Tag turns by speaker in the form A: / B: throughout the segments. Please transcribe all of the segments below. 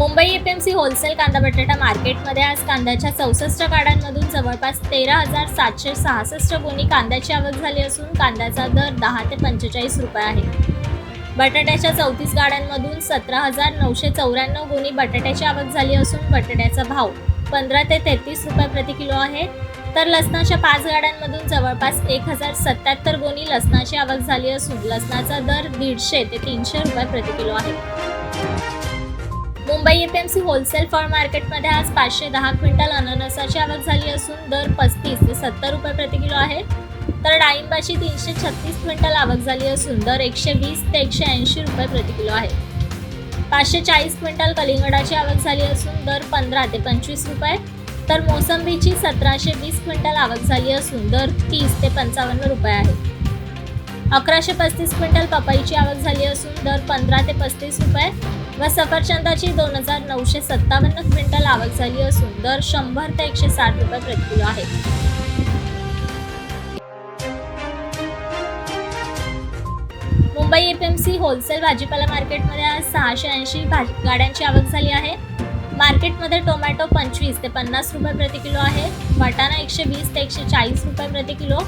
A: Wholesale कांदा बटाटा मार्केटमध्ये आज कांद्याच्या चौसष्ट गाड्यांमधून जवळपास तेरा हजार सातशे सहासष्ट गुणी कांद्याची आवक झाली असून कांद्याचा दर दहा ते पंचेचाळीस रुपये आहे. बटाट्याच्या चौतीस गाड्यांमधून सतरा हजार नऊशे चौऱ्याण्णव गुणी बटाट्याची आवक झाली असून बटाट्याचा भाव पंधरा ते तेहतीस रुपये प्रति किलो आहे. तर लसणाच्या पाच गाड्यांमधून जवळपास एक हजार सत्याहत्तर गुणी लसणाची आवक झाली असून लसणाचा दर दीडशे ते तीनशे रुपये प्रति किलो आहे. मुंबई एपीएमसी होलसेल फळ मार्केटमध्ये आज पाचशे दहा क्विंटल अननसाची आवक झाली असून दर पस्तीस ते सत्तर रुपये प्रति किलो आहे. तर डाळिंबाची तीनशे छत्तीस क्विंटल आवक झाली असून दर एकशे वीस ते एकशे ऐंशी रुपये प्रति किलो आहे. पाचशे चाळीस क्विंटल कलिंगडाची आवक झाली असून दर पंधरा ते पंचवीस रुपये. तर मोसंबीची सतराशे वीस क्विंटल आवक झाली असून दर तीस ते पंचावन्न रुपये आहे. अकराशे पस्तीस क्विंटल पपईची आवक झाली असून दर पंधरा ते पस्तीस रुपये. व सफरचंदाची दोन हजार नऊशे सत्तावन्न क्विंटल आवक झाली असून दर शंभर ते एकशे साठ रुपये प्रति किलो आहे. मुंबई एपीएमसी होलसेल भाजीपाला मार्केटमध्ये आज सहाशे ऐंशी भाजी गाड्यांची आवक झाली आहे. मार्केटमध्ये टोमॅटो पंचवीस ते पन्नास रुपये प्रति किलो आहे. वाटाणा एकशे वीस ते एकशे चाळीस रुपये प्रति किलो.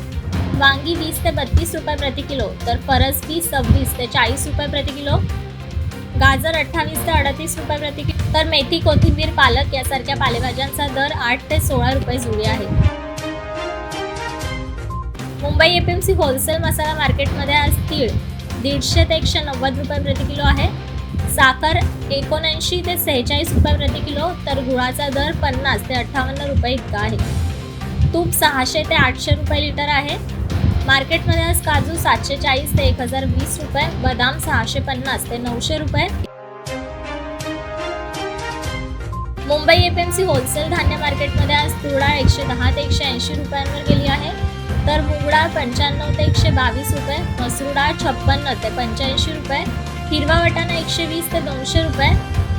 A: वांगी वीस ते बत्तीस रुपये प्रति किलो. तर फरसबी सव्वीस ते चाळीस रुपये प्रति किलो. गाजर अठ्ठावीस ते अडतीस रुपये प्रति किलो तर मेथी कोथिंबीर पालक यासारख्या पालेभाज्यांचा दर आठ ते सोळा रुपये जुळी आहे. मुंबई एपीएमसी होलसेल मसाला मार्केटमध्ये आज तीळ दीडशे ते एकशे नव्वद रुपये प्रति किलो आहे. साखर एकोणऐंशी ते सेहेचाळीस रुपये प्रति किलो तर गुळाचा दर पन्नास ते अठ्ठावन्न रुपये इतका आहे. तूप सहाशे ते आठशे रुपये लिटर आहे. मार्केटमध्ये आज काजू सातशे चाळीस ते एक हजार वीस रुपये बदाम सहाशे पन्नास ते नऊशे रुपये. मुंबई एपीएमसी होलसेल धान्य मार्केटमध्ये आज तुरडाळ एकशे दहा ते एकशे ऐंशी रुपयांवर गेली आहे. तर मूग डाळ पंच्याण्णव ते एकशे बावीस रुपये मसूर डाळ छप्पन्न ते पंच्याऐंशी रुपये हिरवा वाटाणा एकशे वीस ते दोनशे रुपये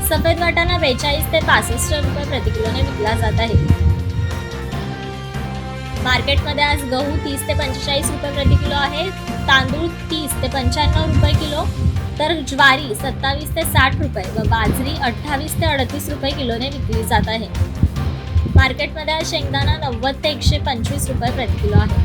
A: सफेद वाटाणा बेचाळीस ते पासष्ट रुपये प्रतिकिलोने विकला जात आहे. मार्केटमध्ये आज गहू तीस ते पंचेचाळीस रुपये प्रति किलो आहे तांदूळ तीस ते पंच्याण्णव रुपये किलो तर ज्वारी सत्तावीस ते साठ रुपये व बाजरी अठ्ठावीस ते अडतीस रुपये किलोने विकली जात आहे. मार्केटमध्ये आज शेंगदाणा नव्वद ते एकशे पंचवीस रुपये प्रति किलो आहे.